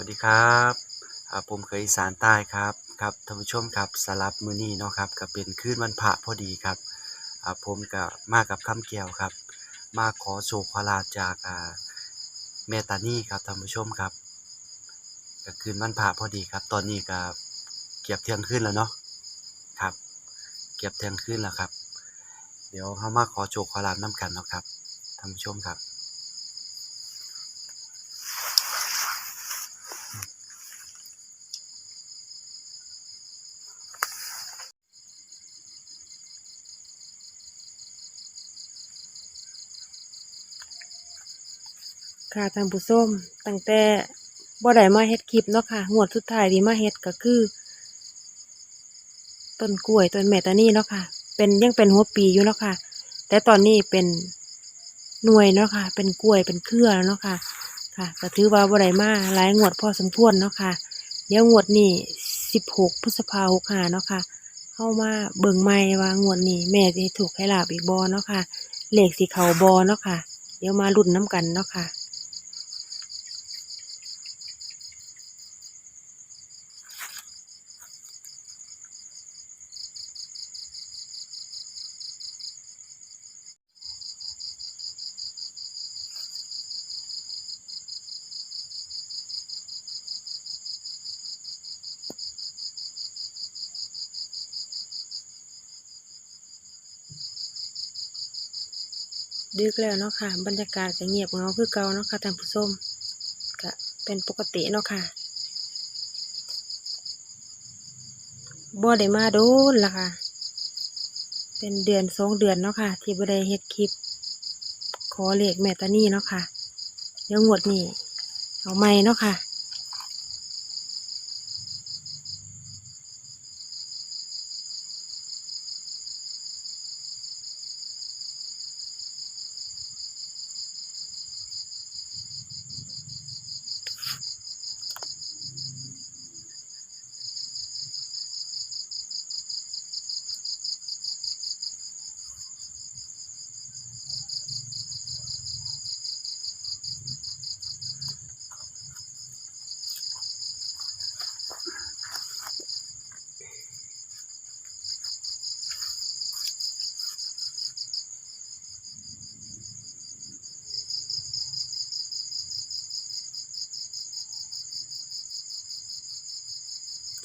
วัสดีครับผมเคยสานใต้ครับครับท่านผู้ชมครับสลับมือนี้เนาะครับก็เป็นคืนวันพระพอดีครับผมก็มากับคำแก้วครับ มาขอโชคขอลาจากอ่าแม่ตานี่ครับท่านผู้ชมครับก็คืนวันพระพอดีครับ ตอนนี้ก็เกือบเที่ยงคืนแล้วเนาะครับ เกือบเที่ยงคืนแล้วครับ เดี๋ยวเขามาขอโชคขอลาบน้กันเนาะครับท่านผู้ชมครับ ค่ะท่านผู้ชมตั้งแต่บ่ได้มาเฮ็ดคลิปเนาะค่ะงวดสุดท้ายที่มาเฮ็ดก็คือต้นกล้วยต้นแมตานี่เนาะค่ะ เป็นยังเป็นหัวปีอยู่เนาะค่ะ แต่ตอนนี้เป็นหน่วยเนาะค่ะ เป็นกล้วยเป็นเครือแล้วเนาะค่ะ ค่ะก็ถือว่าบ่ได้มาหลายงวดพอสมควรเนาะค่ะ เดี๋ยวงวดนี้สิบหกพฤษภาหกห้าเนาะค่ะ เข้ามาเบิ่งใหม่ว่างวดนี้แม่จะถูกให้ลาบอีกบ่เนาะค่ะเลขสีเขาบอเนาะค่ะ เดี๋ยวมาลุ้นน้ำกันเนาะค่ะ ดึกแล้วเนาะค่ะ บรรยากาศก็เงียบเงาคือเก่าเนาะค่ะท่านผู้ชมก็เป็นปกติเนาะค่ะบ่ได้มาโดนละค่ะ เป็นเดือนสองเดือนเนาะค่ะ ที่บ่ได้เฮ็ดคลิป ขอเลขแม่ตานี่เนาะค่ะเดี๋ยวงวดนี้เอาใหม่เนาะค่ะ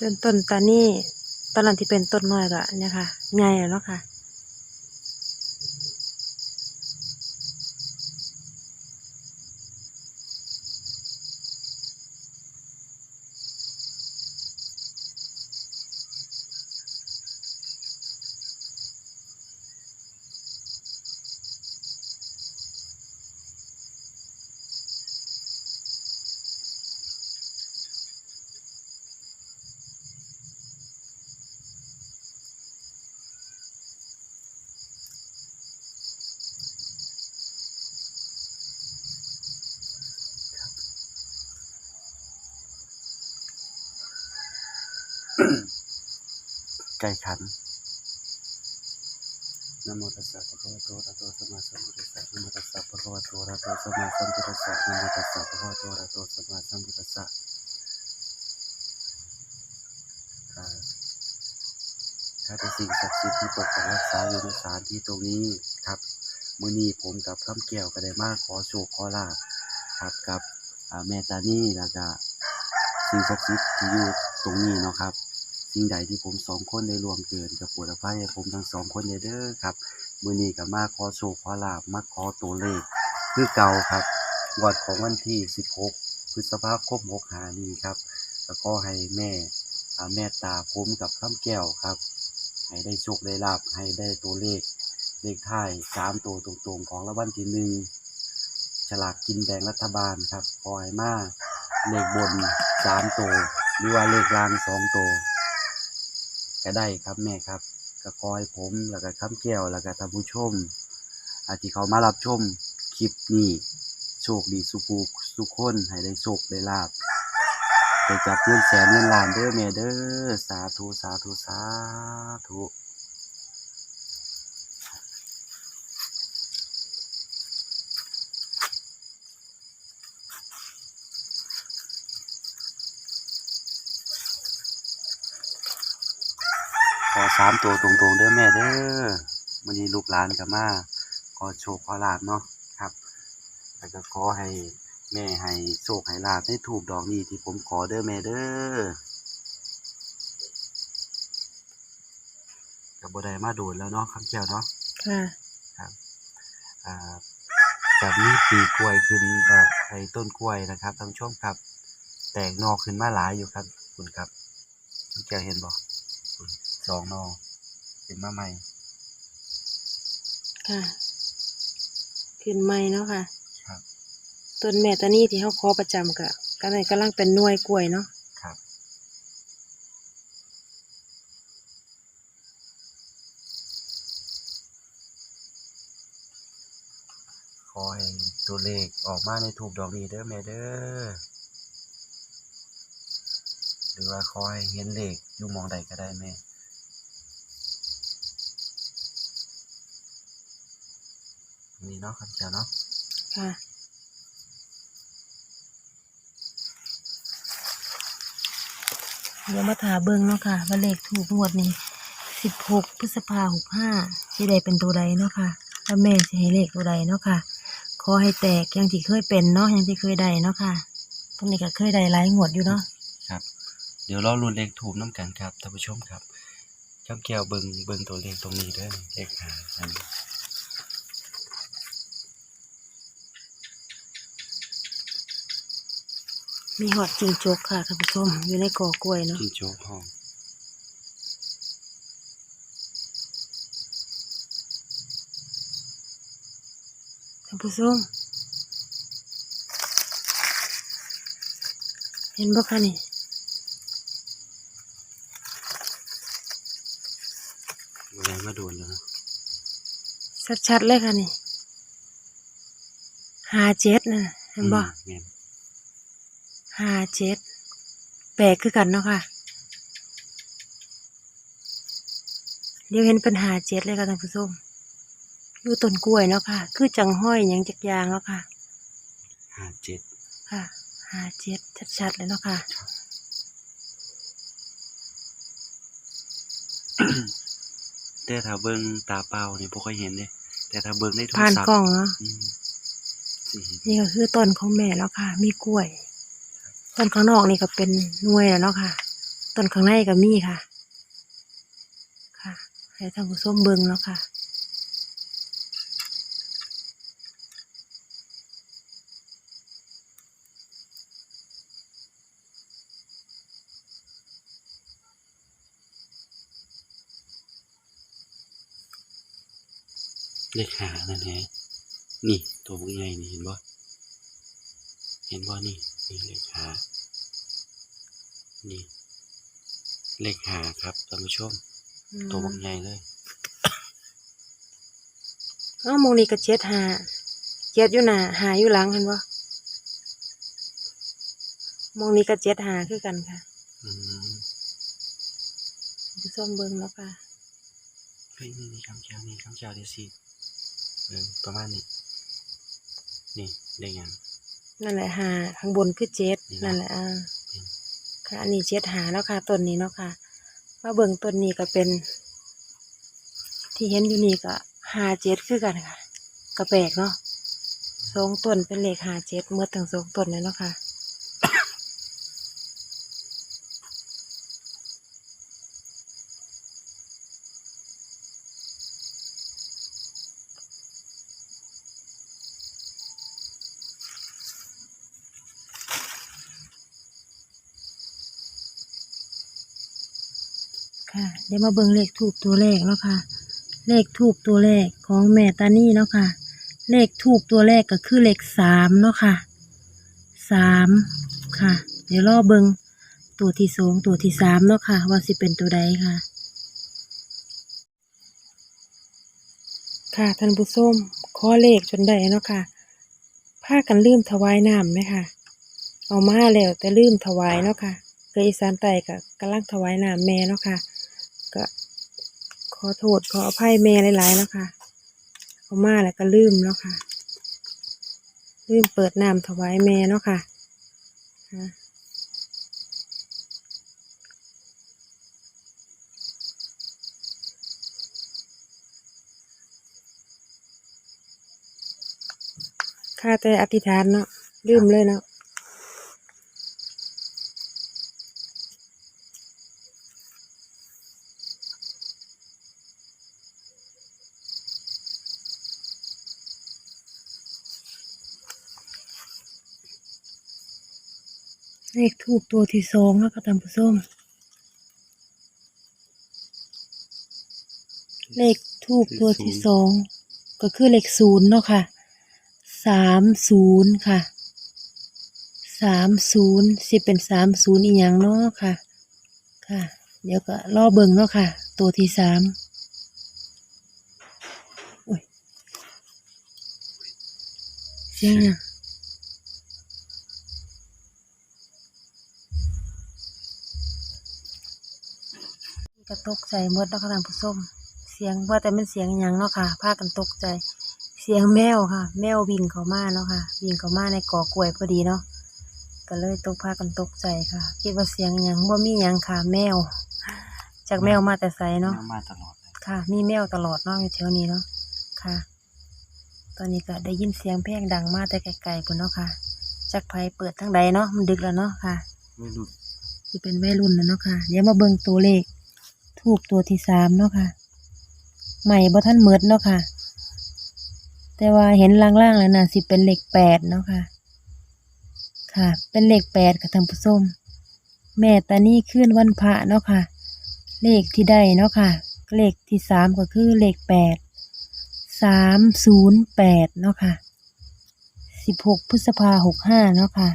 จนต้นตานี่ตอนนั้นที่เป็นต้นน้อยก็เนี่ยค่ะใหญ่แล้วค่ะ ไก่ขันนโมตัสสะภะคะวะโตอะระหะโตสัมมาสัมพุทธัสสะนโมตัสสะภะคะวะโตอะระหะโตสัมมาสัมพุทธัสสะนโมตัสสะภะคะวะโตอะระหะโตสัมมาสัมพุทธัสสะอ่าถ้าเป็นสิ่งศักดิ์สิทธิ์ที่ปกปักรักษาอยู่ในสถานที่ตรงนี้ครับมื้อนี้ผมกับคำแก้วก็ได้มาขอโชคขอลาภครับกับแม่ตานี่แล้วก็สิ่งศักดิ์สิทธิ์ที่อยู่ตรงนี้เนาะครับ สิ่งใดที่ผมสองคนได้รวมเกินกับปวดอภัยให้ผมทั้งสองคนเด้อครับมื้อนี้ก็มาขอโชคขอลาบมาขอตัวเลข คือเก่าครับงวดของวันที่ 16 พฤษภาคม65นี้ครับแล้วก็ให้แม่อ่าแม่ตาผมกับข้ามแก้วครับ ให้ได้โชคได้ลาบให้ได้ตัวเลขเลขท้าย3ตัวตรงๆ ของรางวัลที่หนึ่งฉลากกินแบ่งรัฐบาลครับขอให้มาเลขบน3ตัวหรือว่าเลขล่าง2ตัว ก็ได้ครับแม่ครับก็คอยผมแล้วก็ข้ามแก้วแล้วก็ท่านผู้ชมอาที่เขามารับชมคลิปนี้โชคดีสุภูสุขคนให้ได้โชคได้ลาบไปจับเงินแสนเงินล้านเด้อแม่เด้อสาธุสาธุสาธุ สามตัวตรงๆเด้อแม่เด้อมื้อนี้ลูกหลานก็มาขอโชคขอลาบเนาะครับแล้วก็ขอให้แม่ให้โชคให้ลาบในถูกดอกนี้ที่ผมขอเด้อแม่เด้อก็บ่ได้มาโดนแล้วเนาะคำแก้วเนาะค่ะอ่าแบบนี้ปีกล้วยขึ้นเอ่อไอ้ต้นกล้วยนะครับท่านผู้ชมครับ แตกหนอขึ้นมาหลายอยู่ครับคุณครับคำแก้วเห็นบ่คุณ สองหนอขึ้นมาใหม่ ค่ะ ขึ้นใหม่เนาะค่ะครับ ต้นแม่ตานี่ที่เขาขอประจำกะกำลังกำลังเป็นหน่วยกล้วยเนาะครับ ขอให้ตัวเลขออกมาในถูกดอกนี้เด้อแม่เด้อหรือว่าขอให้เห็นเลขอยู่หมองใดก็ได้แม่ นี่เนาะครับเจ้าเนาะค่ะเดี๋ยวมาถาเบิ่งเนาะค่ะว่าเลขถูกงวดนี้สิบหกพฤษภาหกห้าสิได้เป็นตัวใดเนาะค่ะแล้วแม่สิให้เลขตัวใดเนาะค่ะขอให้แตกอย่างที่เคยเป็นเนาะอย่างที่เคยได้เนาะค่ะตรงนี้ก็เคยได้หลายงวดอยู่เนาะครับ เดี๋ยวเราลุ้นเลขถูกน้ำกันครับท่านผู้ชมครับเจ้าแก้วเบิงเบิงตัวเลขตรงนี้เด้วยเลขหาอันนี้ มีหอดจิงจกค่ะท่านผู้ชมอยู่ในกอกล้วยเนาะจิงโจ้ห้องท่านผู้ชมเห็นบ่คะนี่เวลามาโดนแล้วเนาะชัดๆเลยค่ะนี่หาเจ็ดนะเห็นบ่อืมแม่น ห้าเจ็ดแปลกคือกันเนาะค่ะ เดี๋ยวเห็นเป็นหาเจ็ดเลยค่ะท่านผู้ชมอยู่ต้นกล้วยเนาะค่ะ คือจังห้อยหยังจักอยางเนาะค่ะห้าเจ็ดค่ะหาเจ็ดชัดๆเลยเนาะค่ะ แต่ถ้าเบิงตาเปล่านี่บ่ค่อยเห็นเด้แต่ถ้าเบิงในโทรผ่านศัพท์กล้องเนาะอืมสิเห็น นี่ก็คือต้นของแม่แล้วค่ะ มีกล้วย ต้นข้างนอกนี่ก็เป็นหน่วยแล้วเนาะค่ะ ต้นข้างในก็มีค่ะ ค่ะให้ท่านผู้ชมเบิ่งแล้วค่ะเลขหานั่นแหละนี่ตัวพวกใหญ่นี่เห็นบ่เห็นบ่นี่ นี่เลขหานี่เลขหาครับท่านผู้ชม ตัวพวกใหญ่เลยเอ้ามองนี่ก็เจ็ดหาเจ็ดอยู่หน้าหาอยู่หลังเห็นบ่มองนี่ก็เจ็ดหาคือกันค่ะอืมผู้ชมเบิ่งแล้วค่ะเฮ้ยนี่นี่คำเจ้านี่คำเจ้าเดี๋ยวสิเออประมาณนี้ นี่เลขหยัง นั่นแหละหาข้างบนคือเจ็ดนี่นะนั่นแหละอ่าอืมค่ะอันนี้เจ็ดหาแล้วค่ะต้นนี้เนาะค่ะมาเบิ่งต้นนี้ก็เป็น ที่เห็นอยู่นี่ก็หาเจ็ดคือกันค่ะก็แปลกเนาะสองต้นเป็นเลขหาเจ็ดเมื่อทั้งสองต้นเลยเนาะค่ะ เดี๋ยวมาเบิ่งเลขถูกตัวแรกเนาะค่ะ เลขถูกตัวแรกของแม่ตานี่เนาะค่ะ เลขถูกตัวแรกก็คือเลขสามเนาะค่ะสามค่ะ เดี๋ยวรอเบิ่งตัวที่สองตัวที่สามเนาะค่ะ ว่าสิเป็นตัวใดค่ะ ค่ะท่านผู้ชมขอเลขจนได้เนาะค่ะพากันลืมถวายน้ำไหมค่ะ เอามาแล้วแต่ลืมถวายเนาะค่ะเคยอีสานใต้ก็กำลังถวายน้ำแม่เนาะค่ะ ขอโทษขออภัยแม่หลายๆแล้วค่ะเขามาแล้วก็ลืมแล้วค่ะ ลืมเปิดน้ำถวายแม่แล้วค่ะค่าแต่อธิษฐานเนาะลืมเลยเนาะ เลขทูบตัวที่สองนาะค่ะท่านผู้ชมเลขทูบตัวที่สองก็คือเลขศูนย์เนาะค่ะสามศูนย์ค่ะสามศูนย์สิเป็นสามศูนย์อีกอย่างเนาะค่ะ ค่ะ เดี๋ยวก็รอเบิงเนาะค่ะ ตัวที่สามอุ้ยเสียงหยั งก็ตกใจหมดเนาะค่ะท่านผู้ชมเสียงว่าแต่มันเสียงหยังเนาะค่ะพากันตกใจ เสียงแมวค่ะ แมววิ่งเข้ามาเนาะค่ะวิ่งเข้ามาในกอกล้วยพอดีเนาะก็เลยตกพากันตกใจค่ะคิดว่าเสียงหยังว่ามีหยังค่ะ แมว จากแมวมาแต่ไสเนาะมาตลอดเลยค่ะ มีแมวตลอดเนาะอยู่แถวนี้เนาะค่ะ ตอนนี้ก็ได้ยินเสียงเพลงดังมาแต่ไกลๆพุ่นเนาะค่ะจักไผเปิดทั้งใดเนาะมันดึกแล้วเนาะค่ะไม่หลุด ที่เป็นวัยรุ่นแล้วเนาะค่ะ เดี๋ยวมาเบิ่งตัวเลข ทูบตัวที่สามเนาะค่ะใหม่บ่ท่านเมิดเนาะค่ะ แต่ว่าเห็นล่างๆแล้วน่ะสิเป็นเลขแปดเนาะค่ะ ค่ะ เป็นเลขแปดค่ะท่านผู้ชมแม่ตานี่ขึ้นวันพระเนาะค่ะ เลขที่ได้เนาะค่ะ เลขที่สามก็คือเลขแปดสามศูนย์แปดเนาะค่ะสิบหกพฤษภาหกห้าเนาะค่ะ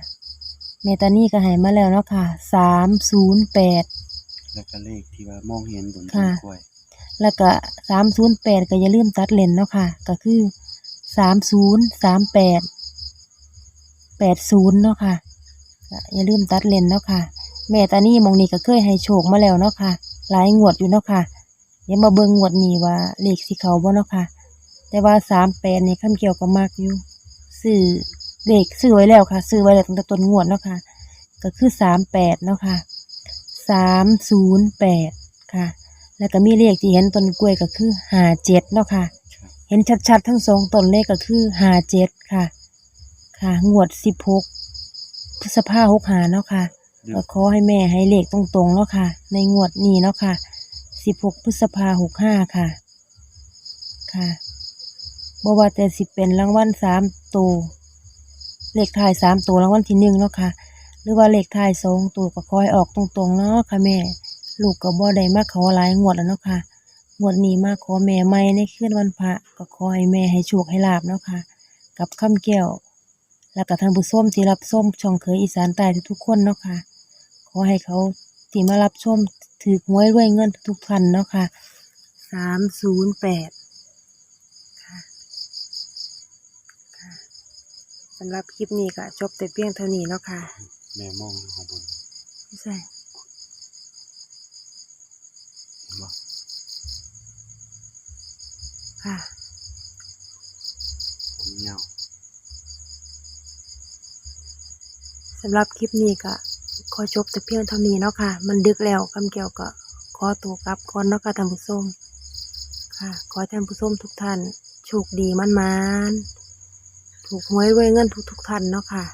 เมตานี่ก็หายมาแล้วเนาะค่ะสามศูนย์แปด แล้วก็เลขที่ว่ามองเห็นบนต้ค่ะนกล้วยแล้วก็สามศูนย์แปดก็อย่าลืมตัดเลนเนาะค่ะ ก็คือสามศูนย์สามแปดแปดศูนย์เนาะค่ะก็อย่าลืมตัดเลนเนาะค่ะ แม่ตานี่มองนี่ก็เคยให้โชคมาแล้วเนาะค่ะ หลายงวดอยู่เนาะค่ะเดี๋ยวมาเบิ่งงวดนี้ว่าเลขสิเขาบ่เนาะค่ะ แต่ว่าสามแปดนี่คำเกี่ยวกับมากอยู่ซื้อเลขซื้อไว้แล้วค่ะ ซื้อไว้แล้วตั้งแต่ต้นงวดเนาะค่ะ ก็คือสามแปดเนาะค่ะ สามศูนย์แปดค่ะ แล้วก็มีเลขที่เห็นต้นกล้วยก็คือห้าเจ็ดเนาะค่ะครับเห็นชัดๆทั้งสองต้นเลขก็คือห้าเจ็ดค่ะ ค่ะ งวดสิบหกพฤษภาหกหาเนาะค่ะเดี๋ยก็วขอให้แม่ให้เลขตรงๆเนาะค่ะ ในงวดนี้เนาะค่ะสิบหกพฤษภาหกห้าค่ะ ค่ะบ่ว่าแต่สิเป็นรางวัลสามตัวเลขท้ายสามตัวรางวัลที่หนึ่งเนาะค่ะ หรือว่าเลขท้ายสองตัวก็ขอให้ออกตรงๆเนาะค่ะแม่ ลูกก็บ่ได้มาขอหลายงวดแล้วเนาะค่ะงวดนี้มาขอแม่ใหม่ในคืนวันพระก็ขอให้แม่ให้โชคให้ลาบเนาะค่ะ กับคำแก้ว แล้วก็ท่านผู้ชมที่รับชมช่องเคยอีสานใต้ทุกๆคนเนาะค่ะ ขอให้เขาที่มารับชมถือหวยรวยเงินทุกๆท่านเนาะค่ะสามศูนย์แปดสำหรับคลิปนี้ก็จบแต่เพียงเท่านี้เนาะค่ะ แม่มองอยู่ข้างบนไม่ใช่เห็นบ่ค่ะผมยาวสำหรับคลิปนี้ก็ขอจบแต่เพียงเท่านี้เนาะค่ะ มันดึกแล้วคำเกี่ยวก็ขอตัวกลับก่อนเนาะค่ะท่านผู้ชมค่ะ ขอให้ท่านผู้ชมทุกท่านโชคดีมันมันๆถูกหวยรวยเงินทุกทุกๆท่านเนาะค่ะ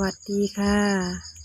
วัสดีค่ะ